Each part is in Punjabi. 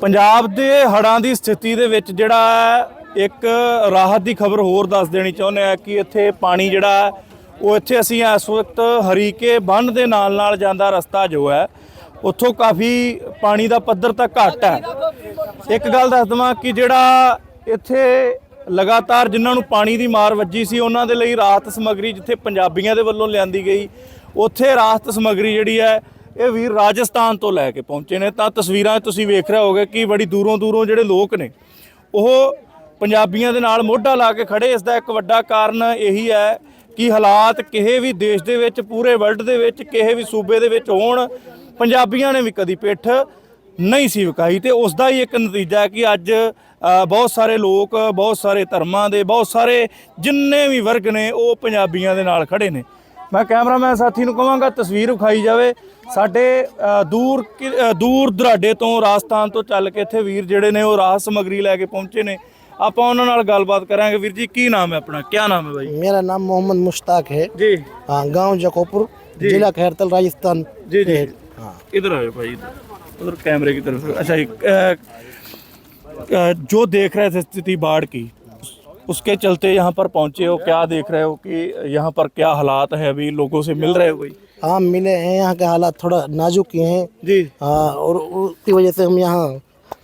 ਪੰਜਾਬ ਦੇ ਹੜ੍ਹਾਂ ਦੀ ਸਥਿਤੀ ਦੇ ਵਿੱਚ ਜਿਹੜਾ ਇੱਕ ਰਾਹਤ ਦੀ ਖਬਰ ਹੋਰ ਦੱਸ ਦੇਣੀ ਚਾਹੁੰਦੇ ਆ ਕਿ ਇੱਥੇ ਪਾਣੀ ਜਿਹੜਾ ਉਹ ਇੱਥੇ ਅਸੀਂ ਇਸ ਵਕਤ ਹਰੀਕੇ ਬੰਨ ਦੇ ਨਾਲ ਨਾਲ ਜਾਂਦਾ ਰਸਤਾ ਜੋ ਹੈ, ਉੱਥੋਂ ਕਾਫੀ ਪਾਣੀ ਦਾ ਪੱਧਰ ਤਾਂ ਘੱਟ ਹੈ। ਇੱਕ ਗੱਲ ਦੱਸ ਦਵਾਂ ਕਿ ਜਿਹੜਾ ਇੱਥੇ ਲਗਾਤਾਰ ਜਿਨ੍ਹਾਂ ਨੂੰ ਪਾਣੀ ਦੀ ਮਾਰ ਵੱਜੀ ਸੀ, ਉਹਨਾਂ ਦੇ ਲਈ ਰਾਹਤ ਸਮੱਗਰੀ ਜਿੱਥੇ ਪੰਜਾਬੀਆਂ ਦੇ ਵੱਲੋਂ ਲਿਆਂਦੀ ਗਈ, ਉੱਥੇ ਰਾਹਤ ਸਮੱਗਰੀ ਜਿਹੜੀ ਹੈ ਇਹ ਵੀਰ ਰਾਜਸਥਾਨ ਤੋਂ ਲੈ ਕੇ ਪਹੁੰਚੇ ਨੇ। ਤਾਂ ਤਸਵੀਰਾਂ ਤੁਸੀਂ ਵੇਖ ਰਹੇ ਹੋਗੇ ਕਿ ਬੜੀ ਦੂਰੋਂ ਦੂਰੋਂ ਜਿਹੜੇ ਲੋਕ ਨੇ, ਉਹ ਪੰਜਾਬੀਆਂ ਦੇ ਨਾਲ ਮੋਢਾ ਲਾ ਕੇ ਖੜੇ। ਇਸ ਦਾ ਇੱਕ ਵੱਡਾ ਕਾਰਨ ਇਹੀ ਹੈ ਕਿ ਹਾਲਾਤ ਕਿਸੇ ਵੀ ਦੇਸ਼ ਦੇ ਵਿੱਚ, ਪੂਰੇ ਵਰਲਡ ਦੇ ਵਿੱਚ, ਕਿਸੇ ਵੀ ਸੂਬੇ ਦੇ ਵਿੱਚ ਹੋਣ, ਪੰਜਾਬੀਆਂ ਨੇ ਵੀ ਕਦੀ ਪਿੱਠ ਨਹੀਂ ਸੀ ਵਿਕਾਈ ਤੇ ਉਸ ਦਾ ਹੀ ਇੱਕ ਨਤੀਜਾ ਹੈ ਕਿ ਅੱਜ ਬਹੁਤ ਸਾਰੇ ਲੋਕ, ਬਹੁਤ ਸਾਰੇ ਧਰਮਾਂ ਦੇ, ਬਹੁਤ ਸਾਰੇ ਜਿੰਨੇ ਵੀ ਵਰਗ ਨੇ, ਉਹ ਪੰਜਾਬੀਆਂ ਦੇ ਨਾਲ ਖੜੇ ਨੇ। ਮੈਂ ਕੈਮਰਾਮੈਨ ਸਾਥੀ ਨੂੰ ਕਹਾਂਗਾ ਤਸਵੀਰ ਵਿਖਾਈ ਜਾਵੇ ਸਾਡੇ ਅ, ਦੂਰ ਕਿ- ਅ, ਦੂਰ ਦਰਾਡੇ ਤੋਂ ਰਾਜਸਥਾਨ ਤੋਂ ਚੱਲ ਕੇ ਇੱਥੇ ਵੀਰ ਜਿਹੜੇ ਨੇ ਉਹ ਰਾਹਤ ਸਮੱਗਰੀ ਲੈ ਕੇ ਪਹੁੰਚੇ ਨੇ ਆਪਾਂ ਉਹਨਾਂ ਨਾਲ ਗੱਲਬਾਤ ਕਰਾਂਗੇ ਵੀਰ ਜੀ ਕੀ ਨਾਮ ਹੈ ਆਪਣਾ ਕੀ ਨਾਮ ਹੈ ਬਾਈ मेरा नाम मोहम्मद मुश्ताक है ਜੀ हाँ गांव जकोपुर जिला खैरतल राजस्थान जी जी हाँ इधर आयो भाई इधर उधर कैमरे की तरफ अच्छा एक, अ, अ, जो देख रहे थे स्थिति बाढ़ की उसके चलते यहाँ पर पहुँचे हो क्या देख रहे हो कि यहाँ पर क्या हालात है अभी लोगों से मिल रहे हो कोई? हाँ मिले हैं यहाँ के हालात थोड़ा नाजुक ही हैं। जी। हाँ और उसकी वजह से हम यहाँ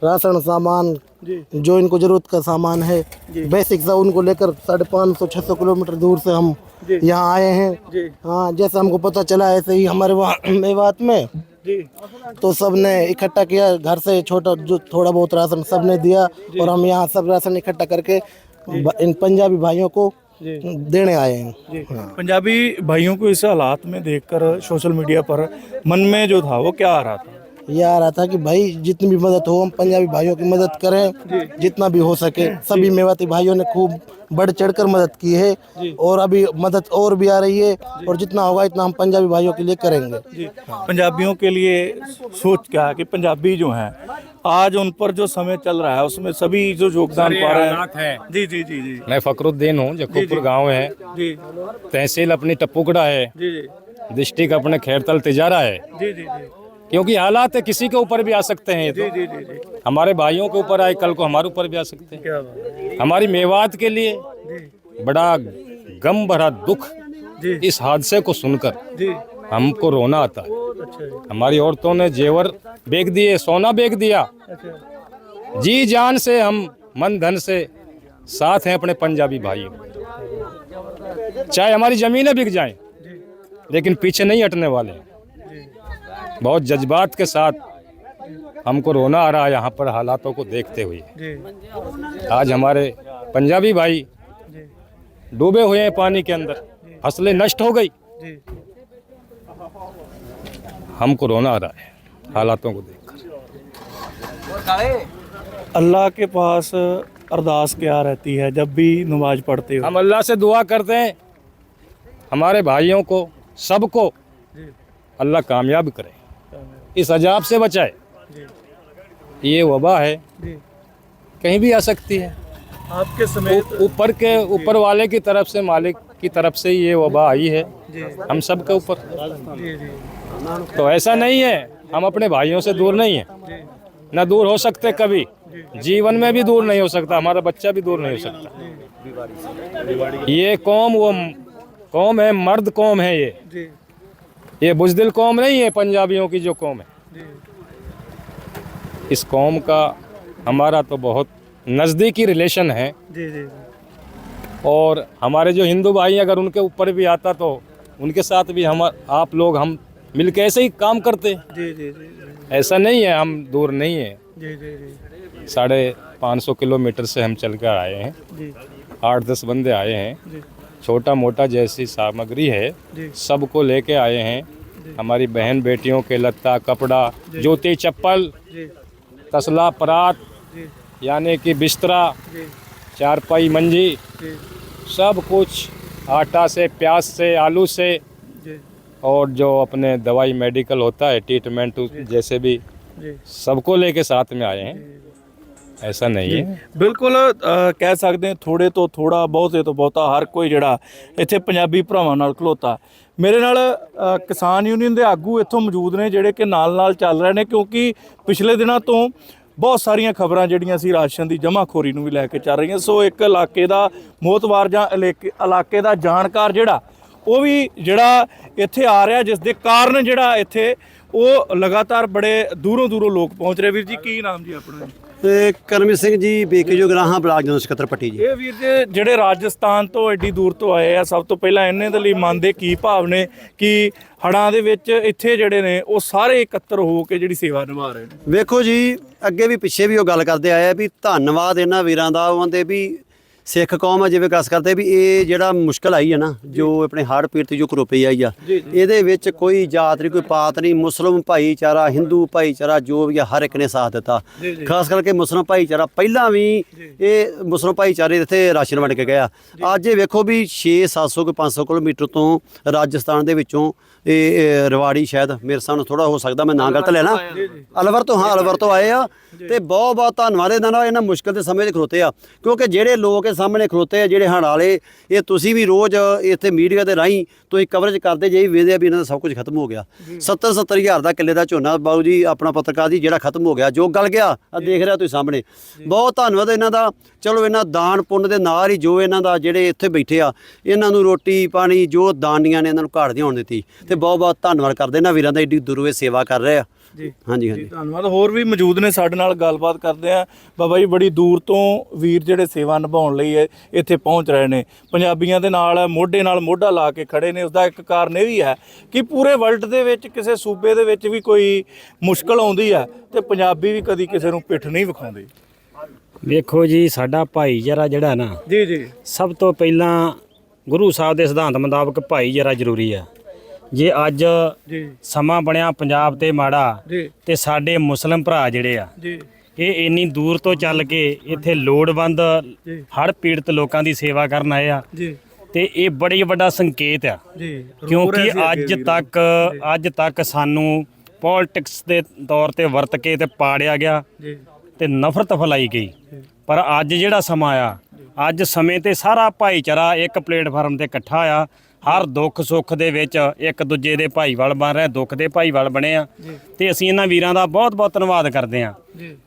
राशन सामान जी। जो इनको ज़रूरत का सामान है बेसिक सा उनको लेकर साढ़े पाँच सौ छः सौ किलोमीटर दूर से हम यहाँ आए हैं। हाँ जैसे हमको पता चला ऐसे ही हमारे वहाँ मेवात में जी। तो सबने इकट्ठा किया घर से छोटा जो थोड़ा बहुत राशन सबने दिया और हम यहाँ सब राशन इकट्ठा करके इन पंजाबी भाइयों को जी देने आए हैं जी पंजाबी भाइयों को इस हालात में देखकर सोशल मीडिया पर मन में जो था वो क्या आ रहा था ये आ रहा था कि भाई जितनी भी मदद हो हम पंजाबी भाइयों की मदद करें जितना भी हो सके। सभी मेवाती भाइयों ने खूब बढ़ चढ़कर मदद की है और अभी मदद और भी आ रही है और जितना होगा इतना हम पंजाबी भाइयों के लिए करेंगे। पंजाबियों के लिए सोच क्या है कि पंजाबी जो हैं आज उन पर जो समय चल रहा है उसमें सभी जो योगदान पा रहे हैं। हैं। जी जी जी जी। मैं फकरुद्दीन हूँ जक्कूपुर गाँव है। तहसील अपनी टप्पूकड़ा है। जी जी। डिस्ट्रिक्ट अपने खैरतल तिजारा है। जी जी जी। क्योंकि हालात है किसी के ऊपर भी आ सकते हैं ये जी तो। जी जी जी हमारे भाइयों के ऊपर आए कल को हमारे ऊपर भी आ सकते हैं। है। हमारी मेवात के लिए बड़ा गम भरा दुख जी। इस हादसे को सुनकर हमको रोना आता है। अच्छा हमारी औरतों ने जेवर बेच दिए सोना बेच दिया। अच्छा। जी जान से हम मन धन से साथ हैं अपने पंजाबी भाइयों। चाहे हमारी जमीनें बिक जाएँ लेकिन पीछे नहीं हटने वाले हैं। बहुत जज्बात के साथ हमको रोना आ रहा है यहाँ पर हालातों को देखते हुए। आज हमारे पंजाबी भाई डूबे हुए हैं पानी के अंदर। फ़सलें नष्ट हो गई। हमको रोना आ रहा है हालातों को देखकर। अल्लाह के पास अरदास क्या रहती है जब भी नमाज़ पढ़ते हो? हम अल्लाह से दुआ करते हैं। हमारे भाइयों को सबको जी। अल्लाह कामयाब करे। इस अजाब से बचाए। ये वबा है। कहीं भी आ सकती है। आपके समेत ऊपर के ऊपर वाले की तरफ़ से मालिक की तरफ़ से ये वबा आई है। हम सब के ऊपर। तो ऐसा नहीं है हम अपने भाइयों से दूर नहीं है। न दूर हो सकते कभी। जीवन में भी दूर नहीं हो सकता हमारा बच्चा भी दूर नहीं हो सकता। ये कौम वो कौम है मर्द कौम है ये। जी। ये बुजदिल कौम नहीं है पंजाबियों की जो कौम है। इस कौम का हमारा तो बहुत नज़दीकी रिलेशन है। जी जी और हमारे जो हिंदू भाई अगर उनके ऊपर भी आता तो उनके साथ भी हम आप लोग हम मिलकर ऐसे ही काम करते। जी जी जी ऐसा नहीं है हम दूर नहीं है। जी जी जी। साढ़े पाँच सौ किलोमीटर से हम चल कर आए हैं। आठ दस बंदे आए हैं। छोटा मोटा जैसी सामग्री है। सबको लेके आए हैं। हमारी बहन बेटियों के लत्ता कपड़ा जूती चप्पल तसला परात यानी कि बिस्तरा चारपाई मंजी सब कुछ आटा से प्याज से आलू से और जो अपने दवाई मेडिकल होता है ट्रीटमेंट जैसे भी सबको लेके साथ में आए हैं। ऐसा नहीं है ਬਿਲਕੁਲ ਅ, ਕਹਿ ਸਕਦੇ ਹਾਂ ਥੋੜੇ ਤੋਂ ਥੋੜਾ ਬਹੁਤੇ ਤੋਂ ਬਹੁਤਾ ਹਰ ਕੋਈ ਜਿਹੜਾ ਇੱਥੇ ਪੰਜਾਬੀ ਭਰਾਵਾਂ ਨਾਲ ਖਲੋਤਾ ਮੇਰੇ ਨਾਲ ਅ, ਕਿਸਾਨ ਯੂਨੀਅਨ ਦੇ ਆਗੂ ਇੱਥੋਂ ਮੌਜੂਦ ਨੇ ਜਿਹੜੇ ਕਿ ਨਾਲ ਨਾਲ ਚੱਲ ਰਹੇ ਨੇ ਕਿਉਂਕਿ ਪਿਛਲੇ ਦਿਨਾਂ ਤੋਂ ਬਹੁਤ ਸਾਰੀਆਂ ਖਬਰਾਂ ਜਿਹੜੀਆਂ ਸੀ ਰਾਸ਼ਨ ਦੀ ਜਮ੍ਹਾਂਖੋਰੀ ਨੂੰ ਵੀ ਲੈ ਕੇ ਚੱਲ ਰਹੀਆਂ ਸੋ ਇੱਕ ਇਲਾਕੇ ਦਾ ਮੋਤਵਾਰ ਜਾਂ ਇਲਾਕੇ- ਇਲਾਕੇ ਦਾ ਜਾਣਕਾਰ ਜਿਹੜਾ ਉਹ ਵੀ ਜਿਹੜਾ ਇੱਥੇ ਆ ਰਿਹਾ ਜਿਸ ਦੇ ਕਾਰਨ ਜਿਹੜਾ ਇੱਥੇ ਉਹ ਲਗਾਤਾਰ ਬੜੇ ਦੂਰੋਂ ਦੂਰੋਂ ਲੋਕ ਪਹੁੰਚ ਰਹੇ। ਵੀਰ ਜੀ ਕੀ ਨਾਮ ਜੀ ਆਪਣਾ? ਤੇ ਕਰਮਜੀਤ ਸਿੰਘ ਜੀ ਬੇਕੇ ਜੋ ਗਰਾਹਾਂ ਬਲਾਕ ਜਨਰਲ ਸਕੱਤਰ ਪੱਟੀ ਜੀ। ਇਹ ਵੀਰ ਜੀ ਜਿਹੜੇ ਰਾਜਸਥਾਨ ਤੋਂ ਐਡੀ ਦੂਰ ਤੋਂ ਆਏ ਆ ਸਭ ਤੋਂ ਪਹਿਲਾਂ ਇਹਨੇ ਦੇ ਲਈ ਮਨ ਦੇ ਕੀ ਭਾਵ ਨੇ ਕਿ ਹੜਾਂ ਦੇ ਵਿੱਚ ਇੱਥੇ ਜਿਹੜੇ ਨੇ ਉਹ ਸਾਰੇ ਇਕੱਤਰ ਹੋ ਕੇ ਜਿਹੜੀ ਸੇਵਾ ਨਿਭਾ ਰਹੇ ਨੇ? ਵੇਖੋ ਜੀ ਅੱਗੇ ਵੀ ਪਿੱਛੇ ਵੀ ਉਹ ਗੱਲ ਕਰਦੇ ਆਏ ਆ ਵੀ ਧੰਨਵਾਦ ਇਹਨਾਂ ਵੀਰਾਂ ਦਾ ਉਹਨਾਂ ਦੇ ਵੀ ਸਿੱਖ ਕੌਮ ਆ ਜਿਵੇਂ ਕਸ ਕਰਦੇ ਵੀ ਇਹ ਜਿਹੜਾ ਮੁਸ਼ਕਲ ਆਈ ਹੈ ਨਾ ਜੋ। ਆਪਣੇ ਹੜ੍ਹ ਪੀੜਤ ਜੋ ਕਰੋਪੀ ਆਈ ਆ ਇਹਦੇ ਵਿੱਚ ਕੋਈ ਜਾਤ ਨਹੀਂ ਕੋਈ ਪਾਤ ਨਹੀਂ ਮੁਸਲਮ ਭਾਈਚਾਰਾ ਹਿੰਦੂ ਭਾਈਚਾਰਾ ਜੋ ਵੀ ਆ ਹਰ ਇੱਕ ਨੇ ਸਾਥ ਦਿੱਤਾ। ਖਾਸ ਕਰਕੇ ਮੁਸਲਮ ਭਾਈਚਾਰਾ ਪਹਿਲਾਂ ਵੀ ਇਹ ਮੁਸਲਮ ਭਾਈਚਾਰੇ ਇੱਥੇ ਰਾਸ਼ਨ ਵੰਡ ਕੇ ਗਿਆ। ਅੱਜ ਇਹ ਵੇਖੋ ਵੀ 6 700 ਕੋਈ 500 ਕਿਲੋਮੀਟਰ ਤੋਂ ਰਾਜਸਥਾਨ ਦੇ ਵਿੱਚੋਂ ਇਹ ਰਵਾੜੀ ਸ਼ਾਇਦ ਮੇਰੇ ਸਾਹਮਣੇ ਥੋੜਾ ਹੋ ਸਕਦਾ ਮੈਂ ਨਾਂ ਗਲਤ ਲੈ ਲਾਂ। ਅਲਵਰ ਤੋਂ ਹਾਂ ਅਲਵਰ ਤੋਂ ਆਏ ਆ ਤੇ ਬਹੁਤ ਬਹੁਤ ਧੰਨਵਾਦ ਇਹਨਾਂ ਦਾ ਇਹਨਾਂ ਮੁਸ਼ਕਲ ਦੇ ਸਮੇਂ 'ਚ ਖਲੋਤੇ ਆ। ਕਿਉਂਕਿ ਜਿਹੜੇ ਲੋਕ ਸਾਹਮਣੇ ਖਲੋਤੇ ਆ ਜਿਹੜੇ ਹੜ ਵਾਲੇ ਇਹ ਤੁਸੀਂ ਵੀ ਰੋਜ਼ ਇੱਥੇ ਮੀਡੀਆ ਦੇ ਰਾਹੀਂ ਤੁਸੀਂ ਕਵਰੇਜ ਕਰਦੇ ਜੇ ਵੇਖਦੇ ਆ ਵੀ ਇਹਨਾਂ ਦਾ ਸਭ ਕੁਝ ਖਤਮ ਹੋ ਗਿਆ। 70 70 ਹਜ਼ਾਰ ਦਾ ਕਿੱਲੇ ਦਾ ਝੋਨਾ ਬਾਊ ਜੀ ਆਪਣਾ ਪੱਤਰਕਾਰ ਜੀ ਜਿਹੜਾ ਖਤਮ ਹੋ ਗਿਆ ਜੋ ਗਲ ਗਿਆ ਆ ਦੇਖ ਰਿਹਾ ਤੁਸੀਂ ਸਾਹਮਣੇ। ਬਹੁਤ ਧੰਨਵਾਦ ਇਹਨਾਂ ਦਾ। ਚਲੋ ਇਹਨਾਂ ਦਾਨ ਪੁੰਨ ਦੇ ਨਾਲ ਹੀ ਜੋ ਇਹਨਾਂ ਦਾ ਜਿਹੜੇ ਇੱਥੇ ਬੈਠੇ ਆ ਇਹਨਾਂ ਨੂੰ ਰੋਟੀ ਪਾਣੀ ਜੋ ਦਾਨੀਆਂ ਨੇ ਇਹਨਾਂ ਨੂੰ ਘਾੜ ਦੀ ਹੋਣ ਦਿੱਤੀ। ਤੇ ਬਹੁਤ ਬਹੁਤ ਧੰਨਵਾਦ ਕਰਦੇ ਇਹਨਾਂ ਵੀਰਾਂ ਦਾ ਏਡੀ ਦੂਰੋਂ ਇਹ ਸੇਵਾ ਕਰ ਰਹੇ ਆ। ਜੀ। ਹਾਂਜੀ ਹਾਂਜੀ। ਧੰਨਵਾਦ। ਹੋਰ ਵੀ ਮੌਜੂਦ ਨੇ ਸਾਡੇ ਨਾਲ ਗੱਲਬਾਤ ਕਰਦੇ ਆ। ਬਾਬਾ ਜੀ ਬੜੀ ਦੂਰ ਤੋਂ ਵੀਰ ਜਿਹੜੇ ਸੇਵਾ ਨਿਭਾਉਣ ਲਈ ਇਹ ਇੱਥੇ ਪਹੁੰਚ ਰਹੇ ਨੇ। ਪੰਜਾਬੀਆਂ ਦੇ ਨਾਲ ਮੋਢੇ ਨਾਲ ਮੋਢਾ ਲਾ ਕੇ ਖੜੇ ਨੇ। ਉਸ ਦਾ ਇੱਕ ਕਾਰਨ ਇਹ ਵੀ ਹੈ ਕਿ ਪੂਰੇ ਵਰਲਡ ਦੇ ਵਿੱਚ ਕਿਸੇ ਸੂਬੇ ਦੇ ਵਿੱਚ ਵੀ ਕੋਈ ਮੁਸ਼ਕਲ ਆਉਂਦੀ ਹੈ ਤੇ ਪੰਜਾਬੀ ਵੀ ਕਦੀ ਕਿਸੇ ਨੂੰ ਪਿੱਠ ਨਹੀਂ ਵਿਖਾਉਂਦੇ। ਵੇਖੋ ਜੀ ਸਾਡਾ ਭਾਈਚਾਰਾ ਜਿਹੜਾ ਨਾ ਜੀ ਜੀ। ਸਭ ਤੋਂ ਪਹਿਲਾਂ ਗੁਰੂ ਸਾਹਿਬ ਦੇ ਸਿਧਾਂਤ ਮੁਤਾਬਕ ਭਾਈਚਾਰਾ ਜ਼ਰੂਰੀ ਆ ਜੇ ਅੱਜ ਜੀ। ਸਮਾਂ ਬਣਿਆ ਪੰਜਾਬ ਤੇ ਮਾੜਾ ਤੇ ਸਾਡੇ ਮੁਸਲਮ ਭਰਾ ਜਿਹੜੇ ਆ ਜੀ। ਇਹ ਇੰਨੀ ਦੂਰ ਤੋਂ ਚੱਲ ਕੇ ਇੱਥੇ ਲੋੜਵੰਦ ਹੜ੍ਹ ਪੀੜਤ ਲੋਕਾਂ ਦੀ ਸੇਵਾ ਕਰਨ ਆਏ ਆ। ਜੀ। ਤੇ ਇਹ ਬੜੀ ਵੱਡਾ ਸੰਕੇਤ ਆ। ਜੀ। ਕਿਉਂਕਿ ਅੱਜ ਤੱਕ ਅੱਜ ਤੱਕ ਸਾਨੂੰ ਪੋਲਿਟਿਕਸ ਦੇ ਤੌਰ ਤੇ ਵਰਤ ਕੇ ਤੇ ਪਾੜਿਆ ਗਿਆ ਜੀ। ਤੇ ਨਫ਼ਰਤ ਫੈਲਾਈ ਗਈ। ਪਰ ਅੱਜ ਜਿਹੜਾ ਸਮਾਂ ਆ ਅੱਜ ਸਮੇਂ ਤੇ ਸਾਰਾ ਭਾਈਚਾਰਾ ਇੱਕ ਪਲੇਟਫਾਰਮ ਤੇ ਇਕੱਠਾ ਆ। ਹਰ ਦੁੱਖ ਸੁੱਖ ਦੇ ਵਿੱਚ ਇੱਕ ਦੂਜੇ ਦੇ ਭਾਈਵਾਲ ਬਣ ਰਹੇ ਦੁੱਖ ਦੇ ਭਾਈਵਾਲ ਬਣੇ ਆ। ਤੇ ਅਸੀਂ ਇਹਨਾਂ ਵੀਰਾਂ ਦਾ ਬਹੁਤ ਬਹੁਤ ਧੰਨਵਾਦ ਕਰਦੇ ਆ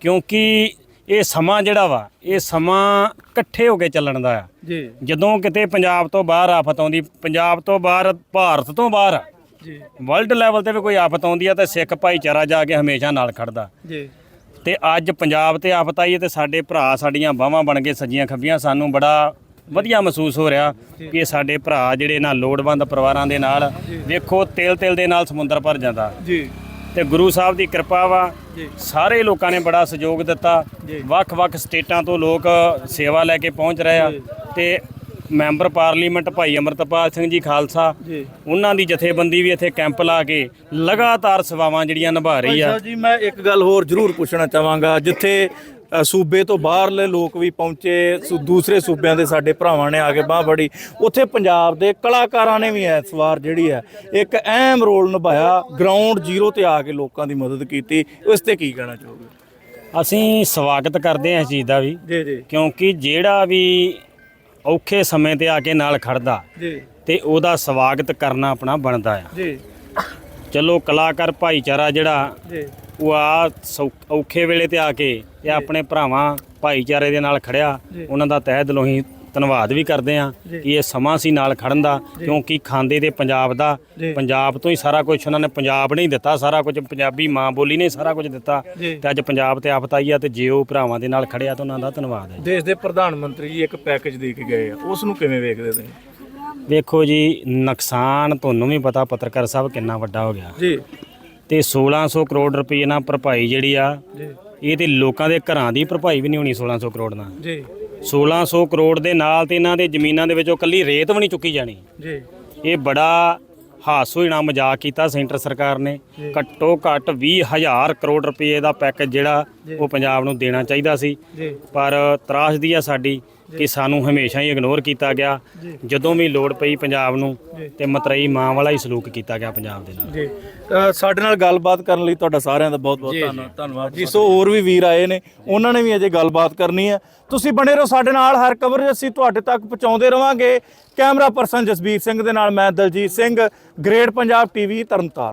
ਕਿਉਂਕਿ ਇਹ ਸਮਾਂ ਜਿਹੜਾ ਵਾ ਇਹ ਸਮਾਂ ਇਕੱਠੇ ਹੋ ਕੇ ਚੱਲਣ ਦਾ ਆ। ਜੀ। ਜਦੋਂ ਕਿਤੇ ਪੰਜਾਬ ਤੋਂ ਬਾਹਰ ਆਫਤ ਆਉਂਦੀ ਪੰਜਾਬ ਤੋਂ ਬਾਹਰ ਭਾਰਤ ਤੋਂ ਬਾਹਰ ਜੀ। ਵਰਲਡ ਲੈਵਲ ਤੇ ਵੀ ਕੋਈ ਆਫਤ ਆਉਂਦੀ ਆ ਤੇ ਸਿੱਖ ਭਾਈਚਾਰਾ ਜਾ ਕੇ ਹਮੇਸ਼ਾ ਨਾਲ ਖੜਦਾ। ਜੀ। ਤੇ ਅੱਜ ਪੰਜਾਬ ਤੇ ਆਫਤ ਆਈ ਤੇ ਸਾਡੇ ਭਰਾ ਸਾਡੀਆਂ ਬਾਹਾਂ ਬਣ ਕੇ ਸੱਜੀਆਂ ਖੱਬੀਆਂ ਸਾਨੂੰ ਬੜਾ ਵਧੀਆ ਮਹਿਸੂਸ ਹੋ ਰਿਹਾ ਕਿ ਸਾਡੇ ਭਰਾ ਜਿਹੜੇ ਨਾਲ ਲੋੜਵੰਦ ਪਰਿਵਾਰਾਂ ਦੇ ਨਾਲ ਵੇਖੋ ਤੇਲ ਤੇਲ ਦੇ ਨਾਲ ਸਮੁੰਦਰ ਭਰ ਜਾਂਦਾ। ਜੀ। ਤੇ ਗੁਰੂ ਸਾਹਿਬ ਦੀ ਕਿਰਪਾ ਵਾ। ਸਾਰੇ ਲੋਕਾਂ ਨੇ ਬੜਾ ਸਹਿਯੋਗ ਦਿੱਤਾ। ਵੱਖ-ਵੱਖ ਸਟੇਟਾਂ ਤੋਂ ਲੋਕ ਸੇਵਾ ਲੈ ਕੇ ਪਹੁੰਚ ਰਹੇ ਆ। ਤੇ ਮੈਂਬਰ ਪਾਰਲੀਮੈਂਟ ਭਾਈ ਅਮਰਤਪਾਲ ਸਿੰਘ ਜੀ ਖਾਲਸਾ ਉਹਨਾਂ ਦੀ ਜਥੇਬੰਦੀ ਵੀ ਇੱਥੇ ਕੈਂਪ ਲਾ ਕੇ ਲਗਾਤਾਰ ਸੇਵਾਵਾਂ ਜਿਹੜੀਆਂ ਨਿਭਾ ਰਹੀ ਆ। ਅੱਛਾ ਜੀ ਮੈਂ ਇੱਕ ਗੱਲ ਹੋਰ ਜ਼ਰੂਰ ਪੁੱਛਣਾ ਚਾਹਾਂਗਾ ਜਿੱਥੇ ਅ, ਸੂਬੇ ਤੋਂ ਬਾਹਰਲੇ ਲੋਕ ਵੀ ਪਹੁੰਚੇ ਸੂ- ਦੂਸਰੇ ਸੂਬਿਆਂ ਦੇ ਸਾਡੇ ਭਰਾਵਾਂ ਨੇ ਆ ਕੇ ਬਾਹ ਬੜੀ ਉੱਥੇ ਪੰਜਾਬ ਦੇ ਕਲਾਕਾਰਾਂ ਨੇ ਵੀ ਇਸ ਵਾਰ ਜਿਹੜੀ ਹੈ ਇੱਕ ਅਹਿਮ ਰੋਲ ਨਿਭਾਇਆ ਗਰਾਊਂਡ ਜ਼ੀਰੋ ਤੇ ਆ ਕੇ ਲੋਕਾਂ ਦੀ ਮਦਦ ਕੀਤੀ। ਇਸ ਤੇ ਕੀ ਕਹਿਣਾ ਚਾਹੋਗੇ? ਅਸੀਂ ਸਵਾਗਤ ਕਰਦੇ ਹਾਂ ਇਸ ਚੀਜ਼ ਦਾ ਵੀ ਜੀ ਜੀ। ਕਿਉਂਕਿ ਜਿਹੜਾ ਵੀ ਔਖੇ ਸਮੇਂ ਤੇ ਆ ਕੇ ਨਾਲ ਖੜਦਾ ਜੀ। ਤੇ ਉਹਦਾ ਸਵਾਗਤ ਕਰਨਾ ਆਪਣਾ ਬਣਦਾ ਆ। ਜੀ। ਚਲੋ ਕਲਾਕਾਰ ਭਾਈਚਾਰਾ ਜਿਹੜਾ ਜੀ। ਉਹ ਆ ਸੌ- ਔਖੇ ਵੇਲੇ ਤੇ ਆ ਕੇ ਇਹ ਆਪਣੇ ਭਰਾਵਾਂ ਭਾਈਚਾਰੇ ਦੇ ਨਾਲ ਖੜਿਆ। ਉਹਨਾਂ ਦਾ ਤਹਿ ਦਿਲੋਂ ਹੀ ਧੰਨਵਾਦ ਵੀ ਕਰਦੇ ਆ ਕਿ ਇਹ ਸਮਾਂ ਸੀ ਨਾਲ ਖੜਨ ਦਾ ਕਿਉਂਕਿ ਖਾਂਦੇ ਦੇ ਪੰਜਾਬ ਦਾ ਪੰਜਾਬ ਤੋਂ ਹੀ ਸਾਰਾ ਕੁਝ ਉਹਨਾਂ ਨੇ ਪੰਜਾਬ ਨੇ ਹੀ ਦਿੱਤਾ ਸਾਰਾ ਕੁਝ ਪੰਜਾਬੀ ਮਾਂ ਬੋਲੀ ਨੇ ਸਾਰਾ ਕੁਝ ਦਿੱਤਾ ਤੇ ਅੱਜ ਪੰਜਾਬ ਤੇ ਆਫਤ ਆਈ ਆ ਤੇ ਜੇ ਉਹ ਭਰਾਵਾਂ ਦੇ ਨਾਲ ਖੜਿਆ ਤਾਂ ਉਹਨਾਂ ਦਾ ਧੰਨਵਾਦ ਹੈ। ਦੇਸ਼ ਦੇ ਪ੍ਰਧਾਨ ਮੰਤਰੀ ਜੀ ਇੱਕ ਪੈਕੇਜ ਦੇ ਕੇ ਗਏ ਆ ਉਸ ਨੂੰ ਕਿਵੇਂ ਵੇਖਦੇ ਤੁਸੀਂ? ਵੇਖੋ ਜੀ ਨੁਕਸਾਨ ਤੁਹਾਨੂੰ ਵੀ ਪਤਾ ਪੱਤਰਕਾਰ ਸਾਹਿਬ ਕਿੰਨਾ ਵੱਡਾ ਹੋ ਗਿਆ। ਜੀ। ਤੇ 1600 ਕਰੋੜ ਰੁਪਏ ਨਾਲ ਭਰਪਾਈ ਜਿਹੜੀ ਆ ਇਹ ਤੇ ਲੋਕਾਂ ਦੇ ਘਰਾਂ ਦੀ ਭਰਪਾਈ ਵੀ ਨਹੀਂ ਹੋਣੀ 1600 ਕਰੋੜ ਨਾਲ। ਜੀ। 1600 ਕਰੋੜ ਦੇ ਨਾਲ ਤੇ ਇਹਨਾਂ ਦੇ ਜ਼ਮੀਨਾਂ ਦੇ ਵਿੱਚੋਂ ਕੱਲੀ ਰੇਤ ਵੀ ਨਹੀਂ ਚੁੱਕੀ ਜਾਣੀ। ਜੀ। ਇਹ ਬੜਾ ਹਾਸੋਹੀਣਾ ਮਜ਼ਾਕ ਕੀਤਾ ਸੈਂਟਰ ਸਰਕਾਰ ਨੇ। ਘੱਟੋ ਘੱਟ 20000 ਕਰੋੜ ਰੁਪਏ ਦਾ ਪੈਕੇਜ ਜਿਹੜਾ ਉਹ ਪੰਜਾਬ ਨੂੰ ਦੇਣਾ ਚਾਹੀਦਾ ਸੀ। ਪਰ ਤਰਾਸਦੀ ਆ ਸਾਡੀ। ਕਿ ਸਾਨੂੰ ਹਮੇਸ਼ਾ ਹੀ ਇਗਨੋਰ ਕੀਤਾ ਗਿਆ। ਜਦੋਂ ਵੀ ਲੋੜ ਪਈ ਪੰਜਾਬ ਨੂੰ ਤੇ ਮਤਰਈ ਮਾਂ ਵਾਲਾ ਹੀ ਸਲੂਕ ਕੀਤਾ ਗਿਆ ਪੰਜਾਬ ਦੇ ਨਾਲ। ਜੀ। ਸਾਡੇ ਨਾਲ ਗੱਲਬਾਤ ਕਰਨ ਲਈ ਤੁਹਾਡਾ ਸਾਰਿਆਂ ਦਾ ਬਹੁਤ ਬਹੁਤ ਧੰਨਵਾਦ। ਧੰਨਵਾਦ ਜੀ ਸੋ ਹੋਰ ਵੀ ਵੀਰ ਆਏ ਨੇ ਉਹਨਾਂ ਨੇ ਵੀ ਅਜੇ ਗੱਲਬਾਤ ਕਰਨੀ ਹੈ। ਤੁਸੀਂ ਬਣੇ ਰਹੋ ਸਾਡੇ ਨਾਲ ਹਰ ਕਵਰੇਜ ਅਸੀਂ ਤੁਹਾਡੇ ਤੱਕ ਪਹੁੰਚਾਉਂਦੇ ਰਵਾਂਗੇ। ਕੈਮਰਾ ਪਰਸਨ ਜਸਬੀਰ ਸਿੰਘ ਦੇ ਨਾਲ ਮੈਂ ਦਲਜੀਤ ਸਿੰਘ ਗ੍ਰੇਟ ਪੰਜਾਬ ਟੀਵੀ ਤਰਨਤਾਰਨ।